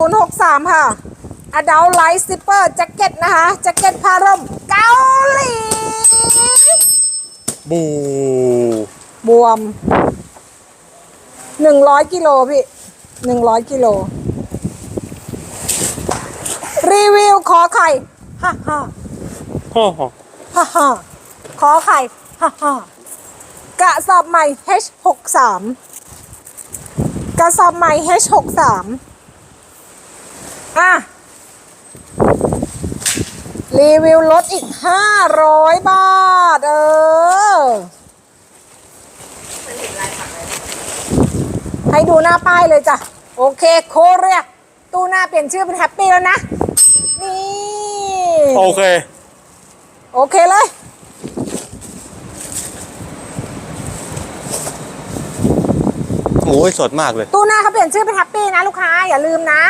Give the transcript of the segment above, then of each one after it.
ศูนย์หกสามค่ะ Adult Light Zipper Jacket นะคะ แจ็คเก็ตผ้าร่มเกาหลี บู บวมหนึ่งร้อยกิโลพี่หนึ่งร้อยกิโล รีวิวขอไข่ ฮ่าฮ่าฮ่อฮ่อฮ่าฮ่าขอไข่ ฮ่าฮ่ากระสอบใหม่ H63 กระสอบใหม่ H63 อะ รีวิวลดอีก500บาท เออ ให้ดูหน้าป้ายเลยจ้ะ โอเค โคเรียตู้หน้าเปลี่ยนชื่อเป็นแฮปปี้แล้วนะ นี่ โอเค โอเคเลยโอ้ยสดมากเลย ตู้หน้าเขาเปลี่ยนชื่อเป็นแฮปปี้นะลูกค้า อย่าลืมนะ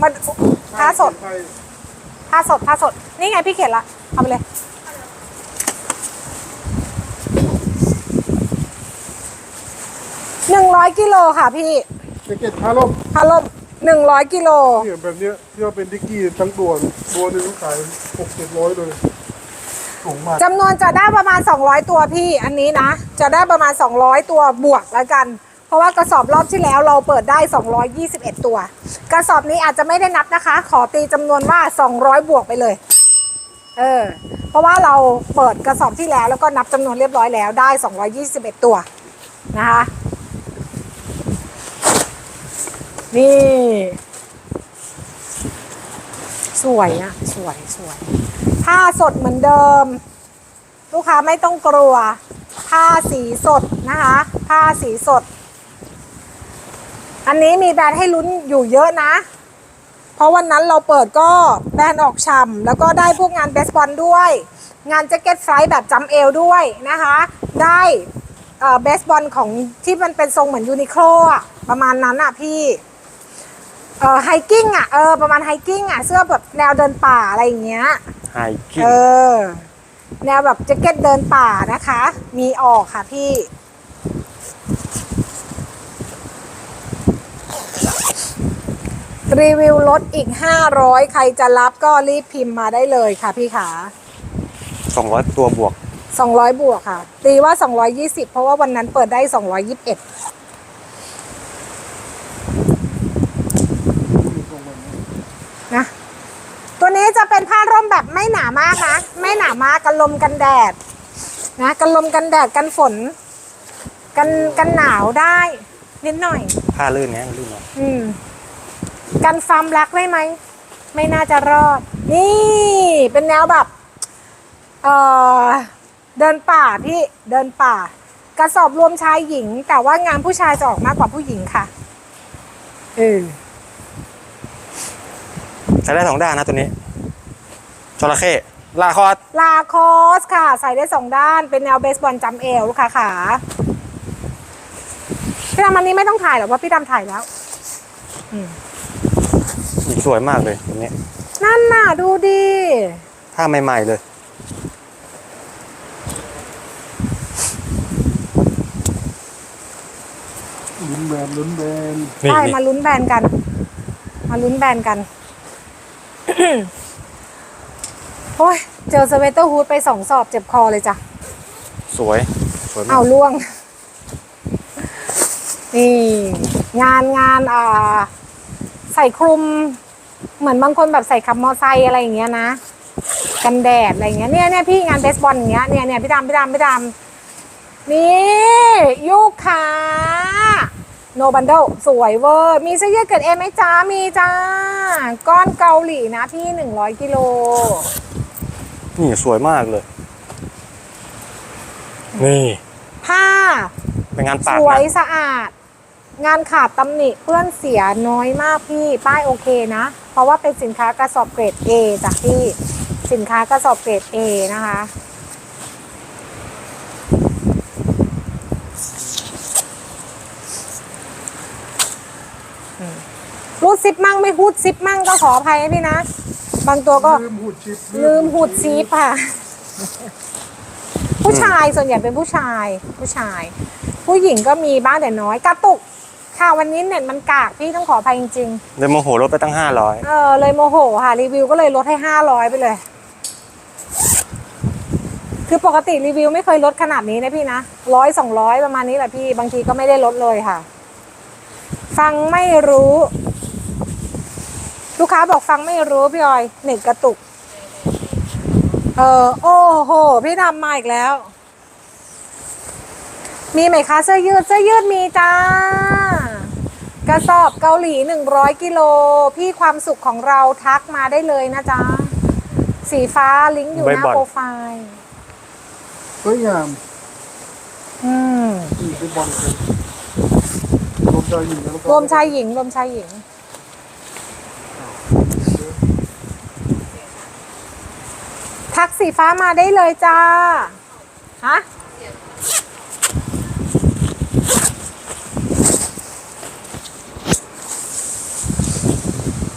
มาผ้าสด ผ้าสด ผ้าสด นี่ไงพี่เขียนละ เอาไปเลย หนึ่งร้อยกิโลค่ะพี่แจ็คเก็ตผ้าร่มพาลมหนึ่งร้อยกิโล เนี่ยแบบเนี้ยที่ว่าเป็นดิกกี้ทั้งตัวตัวหนึงขายหกเจ็ดร้อยเลยสูงมากจำนวนจะได้ประมาณ 200 ตัวพี่ อันนี้นะ จะได้ประมาณ 200 ตัวบวกแล้วกัน เพราะว่ากระสอบรอบที่แล้วเราเปิดได้ 221 ตัว กระสอบนี้อาจจะไม่ได้นับนะคะ ขอตีจำนวนว่า 200 บวกไปเลย เออ เพราะว่าเราเปิดกระสอบที่แล้วแล้วก็นับจำนวนเรียบร้อยแล้วได้ 221 ตัวนะคะ นี่ สวยอะสวยสวยผ้าสดเหมือนเดิม ลูกค้าไม่ต้องกลัว ผ้าสีสดนะคะ ผ้าสีสด อันนี้มีแบรนด์ให้ลุ้นอยู่เยอะนะ เพราะวันนั้นเราเปิดก็แบรนด์ออกช่ำแล้วก็ได้พวกงานเบสบอลด้วย งานแจ็คเก็ตไฟล์แบบจำเอวด้วยนะคะ ได้เบสบอลของที่มันเป็นทรงเหมือนยูนิโคลอะประมาณนั้นอะพี่เออไฮกิ้งอะเออประมาณไฮกิ้งอะเสื้อแบบแนวเดินป่าอะไรอย่างเงี้ยไฮกิ้งเออ แนวแบบแจ็คเก็ตเดินป่านะคะ มีออกค่ะพี่ รีวิวลดอีก 500 ใครจะรับก็รีบพิมพ์มาได้เลยค่ะพี่ขาสองร้อยตัวบวก 200 บวกค่ะ ตีว่า 220 เพราะว่าวันนั้นเปิดได้ 221นะตัวนี้จะเป็นผ้าร่มแบบไม่หนามากนะไม่หนามากกันลมกันแดดนะกันลมกันแดดกันฝน กันกันหนาวได้ นิดหน่อยผ้าลื่นเนี้ยลื่นหน่อยอืม กันฟาร์มรักได้ไหม ไม่น่าจะรอด นี่ เป็นแนวแบบเออเดินป่าพี่เดินป่า กระสอบรวมชายหญิง แต่ว่างานผู้ชายจะออกมากกว่าผู้หญิงค่ะเออใช้ได้สองด้านนะตัวนี้จระเข้ลาคอสลาคอสค่ะ ใส่ได้สองด้านเป็นแนวเบสบอลจำเอวลูกค้าขาพี่ดำอันนี้ไม่ต้องถ่ายหรอกว่าะพี่ดำถ่ายแล้วนี่ สวยมากเลยตัวนี้ นั่นน่ะดูดีผ้าใหม่ๆเลย ลุ้นแบรนด์ลุ้นแบรนด์นี่ใช่นี่มาลุ้นแบรนด์กัน มาลุ้นแบรนด์กัน โอ้ยเจอสเวตเตอร์ฮูดไปสองสอบเจ็บคอเลยจ้ะ สวย สวยมาเอากล่วง นี่ งานงานอ่า ใส่คลุม เหมือนบางคนแบบใส่ขับมอไซค์อะไรอย่างเงี้ยนะกันแดดอะไรอย่างเงี้ยเนี่ยเนี่ยพี่งานเบสบอลอย่างเงี้ยเนี่ยเนี่ยพี่ดำพี่ดำพี่ดำนี่ยูขาโนบันเดลสวยเวอร์มีเสื้อยืดเกิดเอไหมจ้ามีจ้า ก้อนเกาหลีนะพี่หนึ่งร้อยกิโลนี่สวยมากเลย นี่ ผ้า เป็นงานสปากวยนะสะอาด งานขาดตำหนิเปื้อนเสียน้อยมากพี่ ป้ายโอเคนะ เพราะว่าเป็นสินค้ากระสอบเกรด A จากพี่สินค้ากระสอบเกรด A นะคะ รูดซิปมั่งไม่ฮูดซิปมั่งก็ขออภัยนะพี่นะ บางตัวก็ลืมหูดชิปลืมหูดซีปค่ะ ผู้ชายส่วนใหญ่เป็นผู้ชาย ผู้ชาย ผู้หญิงก็มีบ้างแต่น้อยกระตุก ค่ะวันนี้เน็ตมันกากพี่ต้องขออภัยจริงเลยโมโหลดไปตั้งห้าร้อยๆเออเลยโมโหค่ะรีวิวก็เลยลดให้ห้าร้อยไปเลย คือปกติรีวิวไม่เคยลดขนาดนี้นะพี่นะร้อยสองร้อยประมาณนี้แหละพี่บางทีก็ไม่ได้ลดเลยค่ะ ฟังไม่รู้ ลูกค้าบอกฟังไม่รู้พี่ออยเน็ตกระตุก เออโอ้โห พี่ทำมาอีกแล้ว มีไหมคะเสื้อยืดเสื้อยืดมีจ้า กระสอบเกาหลี 100 กิโล พี่ความสุขของเราทักมาได้เลยนะจ๊ะ สีฟ้าลิงก์อยู่หน้าโปรไฟล์ สวยงามอืม นี่เป็นบอลเลยรวมชายหญิงแล้วก็รวมชายหญิง รวมชายหญิง ทักสีฟ้ามาได้เลยจ้า ฮะ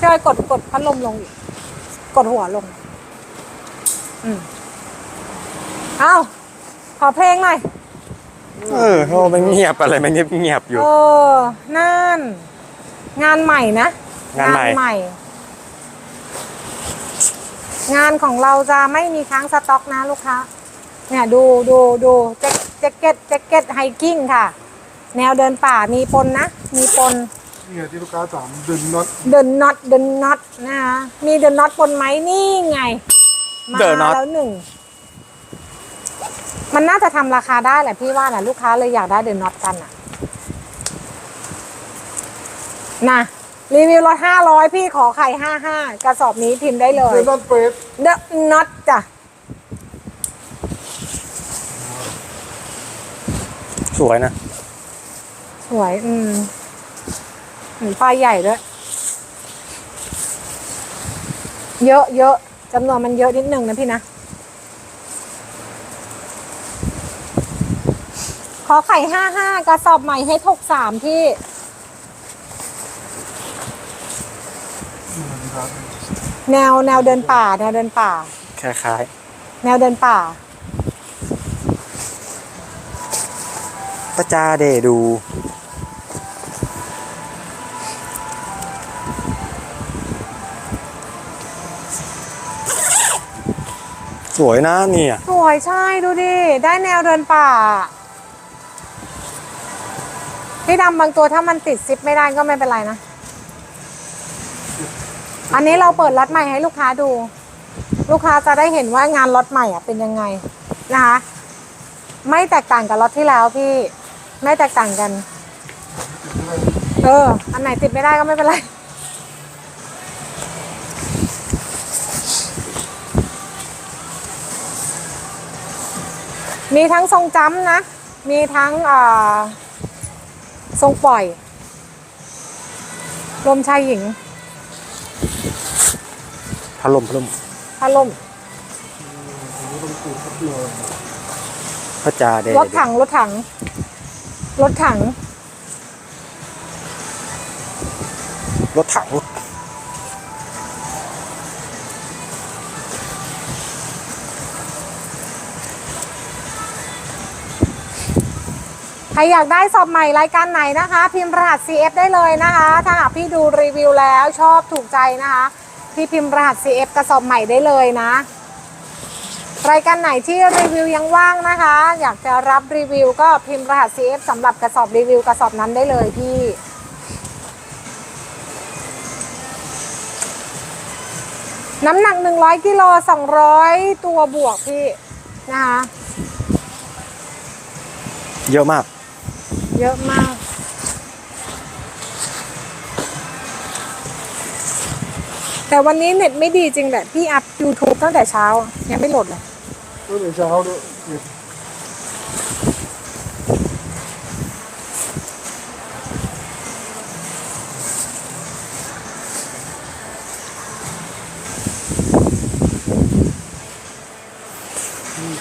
อ้อยกดกดพัดลมลงอีก กดหัวลง อืมเอ้าขอเพลงหน่อย เออโอ้มันเงียบอะไรมันเงียบเงียบๆอยู่ เออ นั่น งานใหม่นะ งานใหม่ งานของเราจะไม่มีค้างสต็อกนะลูกค้า เนี่ยดูดูดูแจ็คแจ็คเก็ตแจ็คเก็ตไฮกิ้งค่ะ แนวเดินป่ามีปนนะ มีปน เนี่ยที่ลูกค้าถามดึงน็อตเดินน็อตเดินน็อตนะคะมีเดินน็อตปนไหมนี่ไง มา The Knot แล้วหนึ่ง มันน่าจะทำราคาได้แหละพี่ว่านะลูกค้าเลยอยากได้เดินน็อตกันอะนะรีวิวรถห้าร้อยพี่ขอไข่ห้าห้ากระสอบนี้พิมพ์ได้เลย เดนน็อตเฟส The Knot จ้ะ สวยนะ สวย อืม อืมป้ายใหญ่ด้วย เยอะเยอะจำนวนมันเยอะนิดนึงนะพี่นะ ขอไข่ห้าห้ากระสอบใหม่ให้ถกสามพี่แนวแนวเดินป่า แนวเดินป่า คล้ายแนวเดินป่า ๆประจาเดดู สวยนะเนี่ยสวยใช่ดูดิ ได้แนวเดินป่าพี่ดำบางตัวถ้ามันติดซิปไม่ได้ก็ไม่เป็นไรนะ อันนี้เราเปิดล็อตใหม่ให้ลูกค้าดู ลูกค้าจะได้เห็นว่างานล็อตใหม่อะเป็นยังไงนะคะ ไม่แตกต่างกับล็อตที่แล้วพี่ ไม่แตกต่างกัน เออ อันไหนติดไม่ได้ก็ไม่เป็นไร มีทั้งทรงจ้ำนะ มีทั้งอ่าทรงปล่อยรวมชายหญิงพัดลมพัดลมพัดลมประจาเดรถถังรถถัง รถถัง รถถัง รอยากได้สอบใหม่รายการไหนนะคะ พิมพ์รหัส CF ได้เลยนะคะ ถ้าหากพี่ดูรีวิวแล้วชอบถูกใจนะคะพี่พิมพ์รหัส CF กระสอบใหม่ได้เลยนะ รายการไหนที่รีวิวยังว่างนะคะ อยากจะรับรีวิวก็พิมพ์รหัส CF สำหรับกระสอบรีวิวกระสอบนั้นได้เลยพี่น้ำหนัก 100กิโล200 ตัวบวกพี่นะคะ เยอะมาก เยอะมากแต่วันนี้เน็ตไม่ดีจริงแหละพี่อัพ YouTube ตั้งแต่เช้า ยังไม่โหลดเลยตั้งแต่เช้าด้วยนี่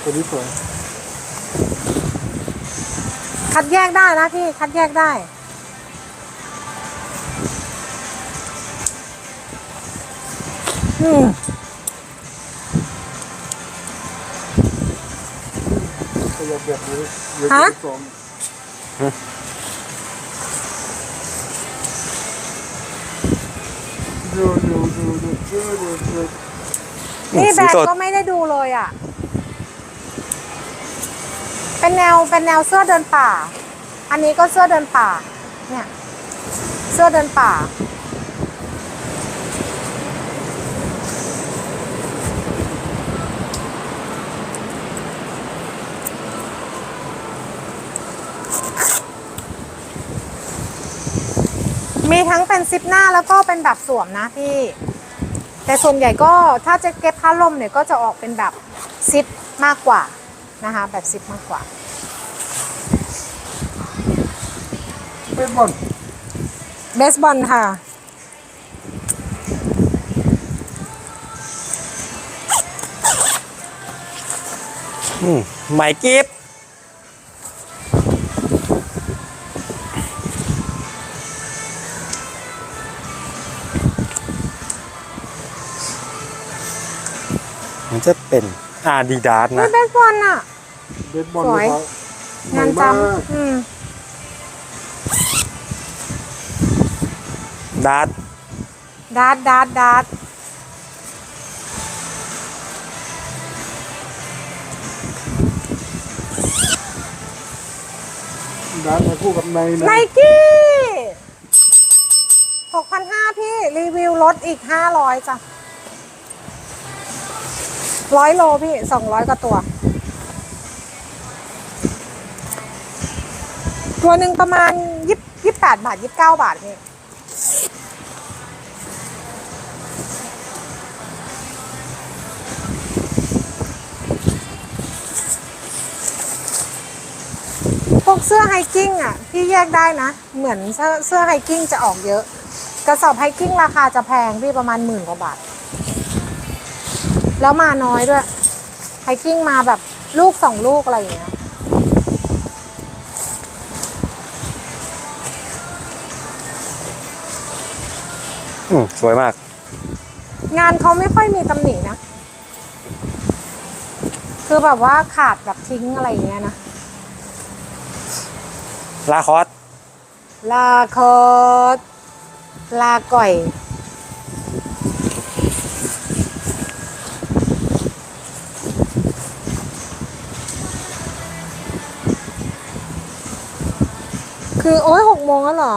ตัวนี้สวย คัดแยกได้นะพี่คัดแยกได้อืฮันเดี๋ยะนี่แบรก็ไม่ได้ดูเลยอะ เป็นแนวเป็นแนวเสื้อเดินป่า อันนี้ก็เสื้อเดินป่า เนี่ย เสื้อเดินป่า มีทั้งเป็นซิปหน้าแล้วก็เป็นแบบสวมนะพี่ แต่ส่วนใหญ่ก็ถ้าจะเก็บผ้าลมเนี่ยก็จะออกเป็นแบบซิปมากกว่า นะคะแบบซิปมากกว่าเป็นบอลเบสบอลค่ะ อืมไหมกิฟมันจะเป็น อาดิดาสนี่นะ เบสบอลอะ เบสบอลสวย นะครับงานใหม่มากจำอืมดาสดาร์ดดาร์ดดาร์ดร้านมาคู่กับในไนนะกี้หกพันห้าพี่ รีวิวลดอีกห้าร้อยจ้ะ ร้อยโลพี่สองร้อยกว่าตัว ตัวหนึ่งประมาณยี่ยี่แปดบาทยี่สิบเก้าบาทนี่พวกเสื้อไฮกิ้งอะพี่แยกได้นะ เหมือนเสื้อเสื้อไฮกิ้งจะออกเยอะ กระสอบไฮกิ้งราคาจะแพงพี่ประมาณหมื่นกว่าบาท แล้วมาน้อยด้วยไฮกิ้งมาแบบลูกสองลูกอะไรอย่างเงี้ยอืมสวยมาก งานเขาไม่ค่อยมีตำหนินะ คือแบบว่าขาดแบบทิ้งอะไรอย่างเงี้ยนะ ลาคอสลาโคตลาก่อย คือโอ้ยหกโมงแล้วเหรอ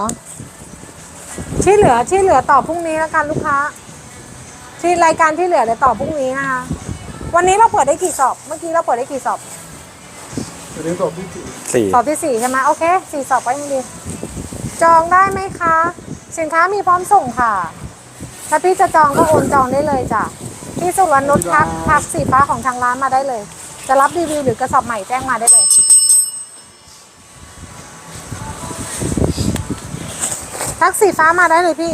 ที่เหลือที่เหลือต่อพรุ่งนี้แล้วกันลูกค้า ที่รายการที่เหลือเดี๋ยวต่อพรุ่งนี้นะคะ วันนี้เราเปิดได้กี่สอบ เมื่อกี้เราเปิดได้กี่สอบจะเรียนสอบที่สี่สี่สอบที่สี่ใช่ไหมโอเคสี่สอบก็ยังดี จองได้ไหมคะ สินค้ามีพร้อมส่งค่ะ ถ้าพี่จะจองก็โอนจองได้เลยจ้ะพี่สุวรรณนุชทักทักสีฟ้าของทางร้านมาได้เลย จะรับรีวิวหรือกระสอบใหม่แจ้งมาได้เลย ทักสีฟ้ามาได้เลยพี่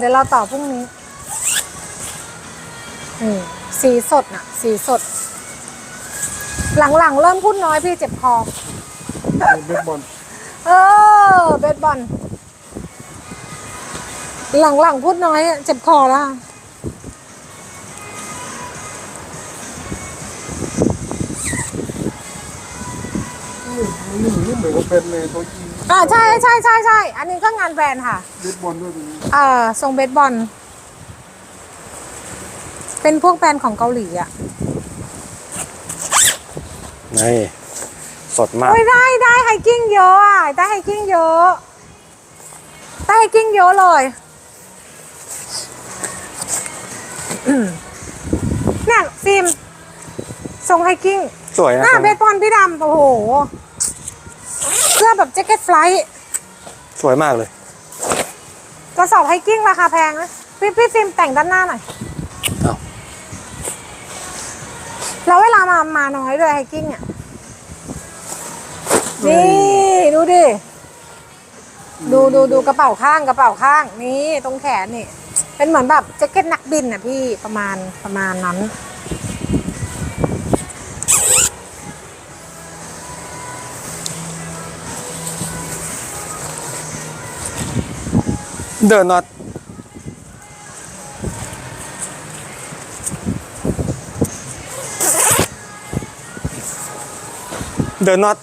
เหลือเดี๋ยวเราต่อพรุ่งนี้อืมสีสดน่ะ สีสด หลังๆ เริ่มพูดน้อยพี่เจ็บคอ เบสบอลเออ เบสบอล หลังๆ พูดน้อยอะเจ็บคอแล้วค่ะนี่นี่เหมือนกับเป็นเลยตัวจีน อ่าใช่ใช่ใช่ใช่อันนี้ก็งานแบรนด์ค่ะ เบสบอลด้วยตรงนี้เอ่อทรงเบสบอล เป็นพวกแบรนด์ของเกาหลีอะนี่สดมาก โอ้ยได้ได้ไฮกิ้งเยอะอะได้ไฮกิ้งเยอะได้ไฮกิ้งเยอะเลยอืมเนี่ยฟิล์มทรงไฮกิ้งสวยนะหน้าเบสบอลพี่ดำโอ้โหเสื้ อแบบแจ็คเก็ตไฟลท์สวยมากเลย กระสอบไฮกิ้งราคาแพงนะพี่พี่ฟิล์มแต่งด้านหน้าหน่อยเอ้าแล้วเวลามามาน้อยด้วยไฮกิ้งอะนี่ดูดิ ดูดูดูกระเป๋าข้างกระเป๋าข้างนี่ตรงแขนนี่ เป็นเหมือนแบบแจ็คเก็ตนักบินอะพี่ประมาณประมาณนั้น เดินน็อตเดินน็อต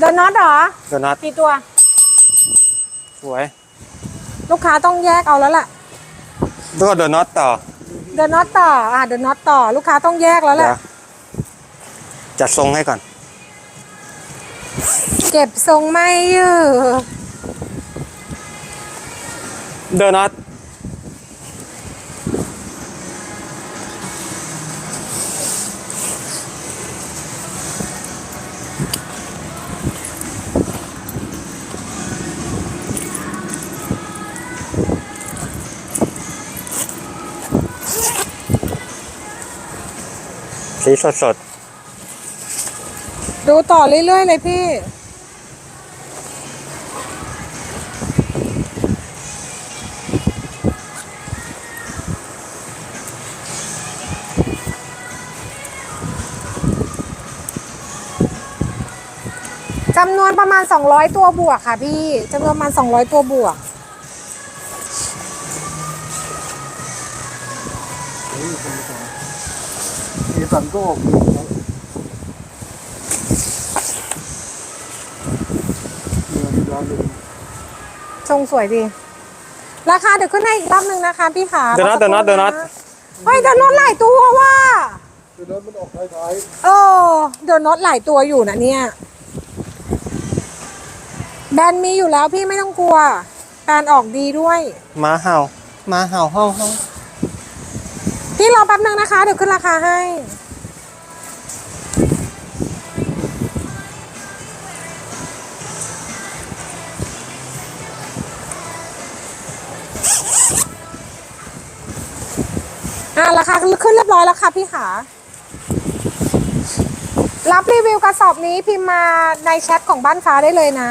เดินน็อตเหรอเดินน็อตกี่ตัว สวย ลูกค้าต้องแยกเอาแล้วล่ะแล้วก็เดินน็อตต่อ เดินน็อตต่ออะเดินน็อตต่อ ลูกค้าต้องแยกแล้วแหเดี๋ละยวจัดทรงให้ก่อน เก็บทรงไม่อยู่ เดินน็อตสีสดสดดูต่อเรื่อยๆเลยพี่ ประมาณ 200 ตัวบวกค่ะพี่จำนวนประมาณ 200 ตัวบวกนี่ธรรมดาสีสันก็ออกดีครับเนี่ยมีร้านหนึ่งทรงสวยดี ราคาเดี๋ยวขึ้นให้อีกรอบหนึ่งนะคะพี่ขาเดินน็อตเดินน็อตเดินน็อตเฮ้ยเดินน็อตหลายตัวว่ะเดี๋ยวนั้นมันออกท้ายเออเดินน็อตหลายตัวอยู่นะเนี่ย แบรนด์มีอยู่แล้วพี่ไม่ต้องกลัวแบรนด์ออกดีด้วยๆม้าเห่าม้าเห่าเห่าเห่าพี่รอแป๊บนึงนะคะเดี๋ยวขึ้นราคาให้ อะราคาขึ้นเรียบร้อยแล้วค่ะพี่ขารับรีวิวกระสอบนี้พิมพ์มาในแชทของบ้านฟ้าได้เลยนะ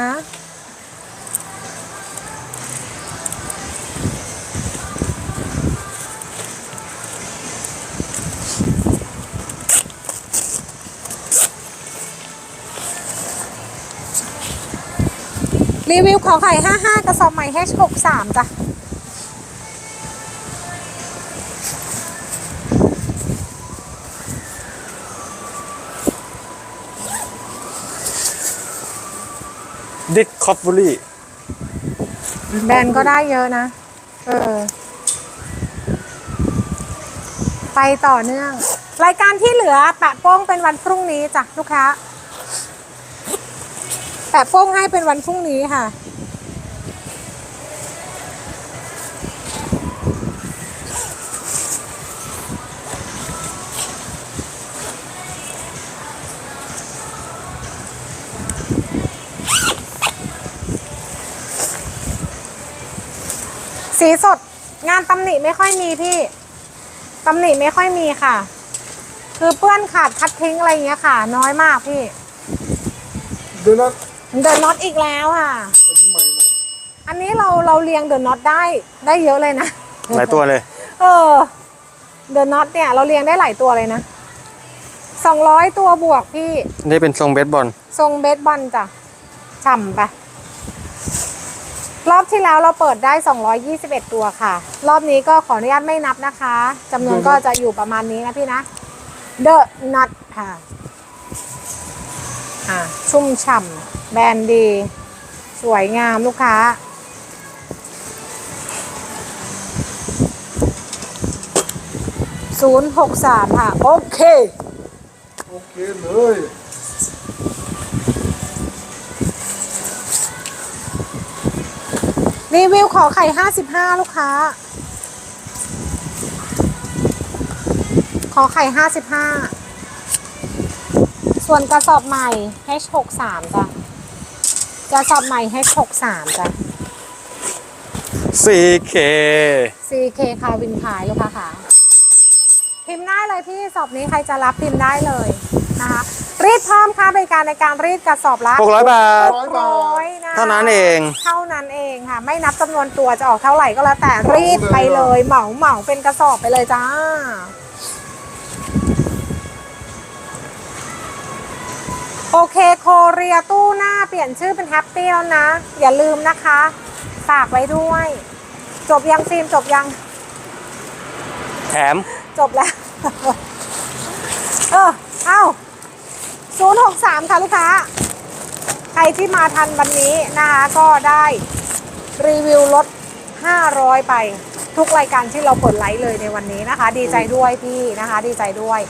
รีวิวขอไข่55 กระสอบใหม่ H63 จ้ะดิคคอฟบุรี่แบรนด์ก็ได้เยอะนะ เออ ไปต่อเนื่อง รายการที่เหลือแปะโป้งเป็นวันพรุ่งนี้จ้ะลูกค้า แปะโป้งให้เป็นวันพรุ่งนี้ค่ะ สีสดงานตำหนิไม่ค่อยมีพี่ตำหนิไม่ค่อยมีค่ะ คือเปื้อนขาดคัดทิ้งอะไรอย่างเงี้ยค่ะ น้อยมากพี่ๆ เดี๋ยวนั้นเดินน็อตอีกแล้วค่ะ อันนี้ใหม่ใหม่อันนี้เราเราเรียงเดินน็อตได้ได้เยอะเลยนะ หลายตัวเลย เออ เดินน็อตเนี่ยเราเรียงได้หลายตัวเลยนะสองร้อยตัวบวกพี่นี่เป็นทรงเบสบอล ทรงเบสบอลจ้ะฉ่ำไปะรอบที่แล้วเราเปิดได้ 221 ตัวค่ะ รอบนี้ก็ขออนุญาตไม่นับนะคะจำนวนก็จะอยู่ประมาณนี้นะพี่นะ The Nut ค่ะ อ่าชุ่มฉ่ำ แบรนด์ดี สวยงามลูกค้า063ค่ะ โอเค โอเคเลยรีวิวขอไข่55ลูกค้า ขอไข่55ส่วนกระสอบใหม่ H63 จ้ะ กระสอบใหม่ H63 จ้ะ 4K CK คาวินขายลูกค้าค่ะพิมพ์ได้เลยพี่สอบนี้ใครจะรับพิมพ์ได้เลยนะคะรีดเพิ่มค่าบริการในการรีดกระสอบละ600 บาท ร้อยบาร้อทยนะเท่านั้นเอง เท่านั้นเองค่ะ ไม่นับจำนวนตัวจะออกเท่าไหร่ก็แล้วแต่รีดไปเลยเหมาเหมาเป็นกระสอบไปเลยจ้า โอเคโคเรียตู้หน้าเปลี่ยนชื่อเป็นแฮปปี้แล้วนะ อย่าลืมนะคะ ฝากไว้ด้วย จบยังฟิล์มจบยัง แถม จบแล้ว เออ เอ้า063 ค่ะลูกค้า ใครที่มาทันวันนี้นะคะก็ได้รีวิวลด500 ไป ทุกรายการที่เราเปิดไลฟ์เลยในวันนี้นะคะ ดีใจด้วยพี่นะคะ ดีใจด้วย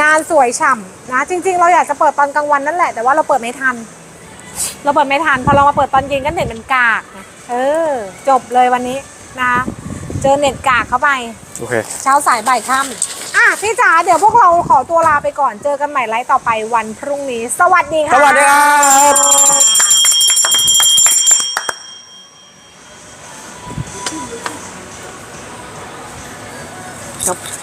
งานสวยฉ่ำนะ จริง ๆ เราอยากจะเปิดตอนกลางวันนั่นแหละ แต่ว่าเราเปิดไม่ทัน เราเปิดไม่ทัน พอเรามาเปิดตอนเย็นก็เน็ตมันกากไงเออ จบเลยวันนี้นะคะเจอเน็ตกากเข้าไป โอเค เช้าสายบ่ายค่ำอะพี่จ๋าเดี๋ยวพวกเราขอตัวลาไปก่อน เจอกันใหม่ไลฟ์ต่อไปวันพรุ่งนี้ สวัสดีค่ะ สวัสดีครับจบ